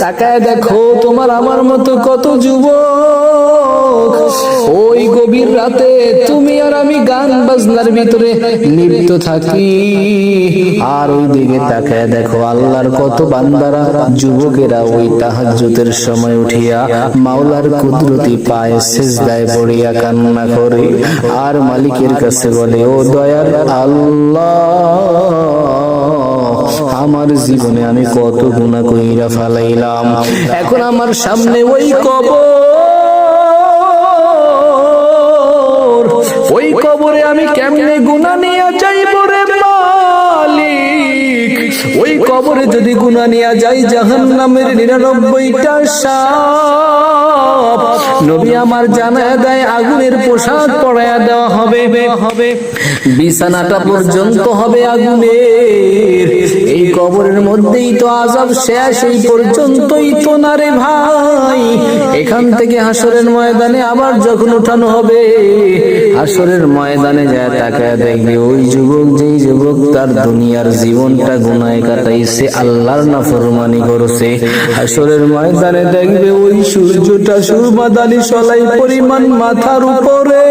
তাকায় দেখো তোমার আমার মতো কত যুবক। ওই গভীর রাতে তুমি আর আমি গান বাজনার ভিতরে লিপ্ত থাকি। আর ওই দিকে তাকায় দেখো আল্লাহর কত বান্দারা, যুবকেরা ওই তাহাজ্জুদের সময় উঠিয়া মাওলার কুদরতি পায়ে সেজদায় পড়িয়া কান্না করে। আর মালিকের কাছে বলে, ও দয়ার আল্লাহ! আমার জীবনে আমি কত গুণা কইরা ফালাইলাম। এখন আমার সামনে ওই কবর। ওই কবরে আমি কেমনে গুণা নিয়ে যাইব রে মালিক? ওই কবরে যদি গুণা নিয়ে যাই, জাহান্নামের নিরানব্বইটা সাপ। নবী আমার জানা দেয়, আগুনের পোশাক পরায়া দেওয়া হবে। হবে বিছানাটা পর্যন্ত হবে আগুনের। এই কবরের মধ্যেই তো আজাব শেষ, এই পর্যন্তই তো না রে ভাই। এখান থেকে হাসরের ময়দানে আবার যখন উঠানো হবে, হাসরের ময়দানে যায় তাকায় দেখবে ওই যুবক, যেই যুবক তার দুনিয়ার জীবনটা গুনায় কাটাইছে, আল্লাহর নাফরমানি করছে। হাসরের ময়দানে দেখবে ওই সূর্যটা সুরমাদানি সলাই পরিমাণ মাথার উপরে।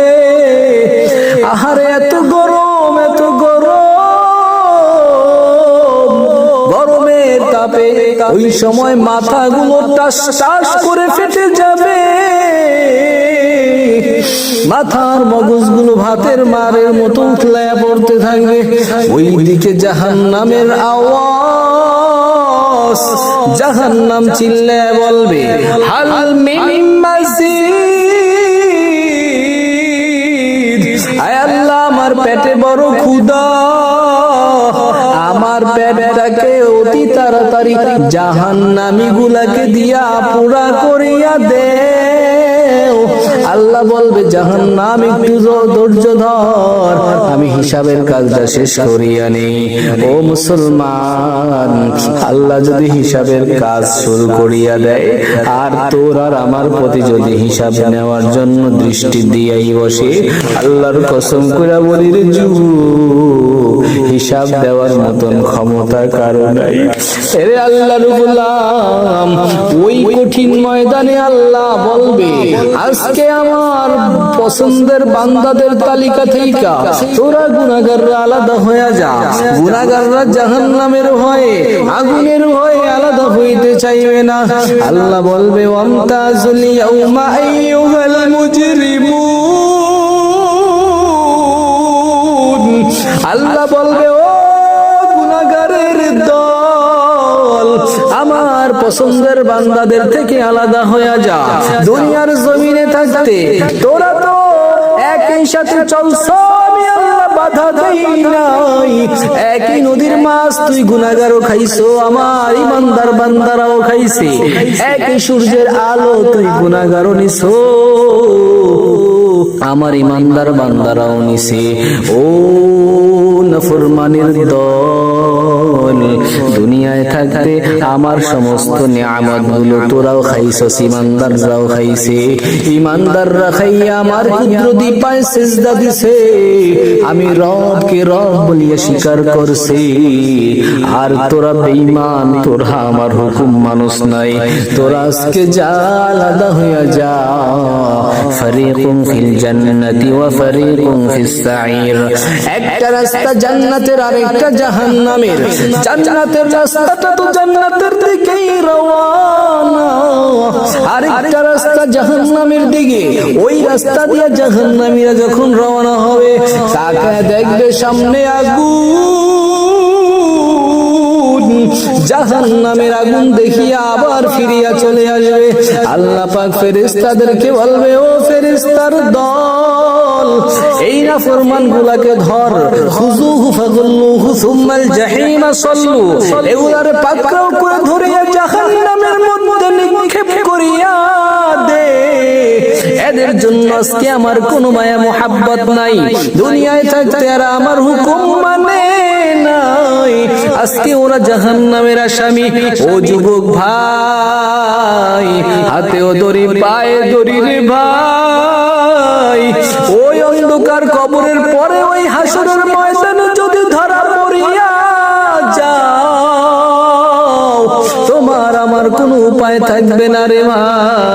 আহারে, এত গরম এত গরম। গরমের তাপে ওই সময় মাথাগুলো টাস টাস করে ফেটে যাবে। মাথার মগজগুলো ভাতের মারের মতো উঠলায় পড়তে থাকবে। ওই দিকে জাহান নামের আওয়াজ জাহান নাম চিল্লে বলবে, হাল মিম মাজিদ আমার পেটে বড় ক্ষুদা। আমার পেটটাকে অতি তাড়াতাড়ি জাহান নামি গুলাকে দিয়া পুরা করিয়া দে আল্লাহ বলবে জাহান নাম একটু ধৈর্য ধর। আমি হিসাবের কাজটা শেষ করিয়া নেই ও মুসলমান আল্লাহ যদি হিসাবের কাজ শুরু করিয়া দেয় আর তোর আর আমার প্রতি যদি হিসাব নেওয়ার জন্য দৃষ্টি দিয়াই বসে আল্লাহর কসম করে বলি রে যুবক, হিসাব দেওয়ার মতন ক্ষমতা কারও নাই। এরে আল্লাহর গোলাম ওই কঠিন ময়দানে আল্লাহ বলবে, আজকে আমার পছন্দের বান্দাদের তালিকা থেকে তোরা গুনাহগাররা আলাদা হয়ে যা। গুনাহগাররা জাহান্নামের ভয়ে, আগুনের ভয়ে আলাদা হইতে চাইবে না। আল্লাহ বলবে আল্লাহ পছন্দের বান্দাদের থেকে আলাদা হয়ে যা। দুনিয়ার জমিনে থাকতে তোরা তো একই সাথে চলছ, আমি বাধা দেই নাই। একই নদীর মাছ তুই গুনাগারও খাইছো, আমার ইমানদার বান্দারাও খাইছে। একই সূর্যের আলো তুই গুনাগারও নিছো। আমার ইমানদার বান্দারাও নিছে। ও নফরমানের দল। দুনিয়ায় থাকতে আমার সমস্ত নিয়ামতগুলো তোরাও খাইছস, ইমানদাররাও খাইছে। ইমানদাররা খাইয়া আমার কুদরতি পায় সেজদা দিছে। আমি রবকে রব বলিয়া স্বীকার করছি। আর তোরা বেঈমান, তোরা আমার হুকুম মানুষ নাই। তোরা আজকে যা আলাদা হইয়া যা। ফরিকুম ফিল জান্নাতি ওয়া ফরিকুম ফিস সাঈর। একটা রাস্তা জান্নাতের আর একটা জাহান্নামের। জান্নাতের রাস্তাটা তো জান্নাতের দিকেই রওনা। আরেকটা রাস্তা জাহান্নামের দিকে। ওই রাস্তা দিয়ে জাহান্নামীরা যখন রওনা হবে তাকে দেখবে সামনে আগুন। জাহান আগুন দেখিয়া আবার ফিরিয়া চলে আসবে। আল্লাহ পাক ফেরেস্তাদেরকে বলবে, ও ফেরেস্তার দল, এই না ফরমান গুলাকে ধর। খুজুহু ফাগুল্লুহু সুম্মাল জাহিমা, সল্লু। এগুলারে পাকড়াও করে ধরিয়া জাহান্নামের মধ্যে নিক্ষেপ করিয়া দে। এদের জন্য আজকে আমার কোনো মায়া, মোহাব্বত নাই। দুনিয়ায় থাকতে আর আমার হুকুম মানে নাই আজকে ওরা জাহান নামের আসামি। ও যুবক ভাই হাতেও দড়ি, পায়ে দড়ি রে ভাই। ওই অন্ধকার কবরের পরে ওই হাসরের ময়দানে যদি ধরা পড়িয়া যাও, তোমার আমার কোনো উপায় থাকবে না রে ভাই।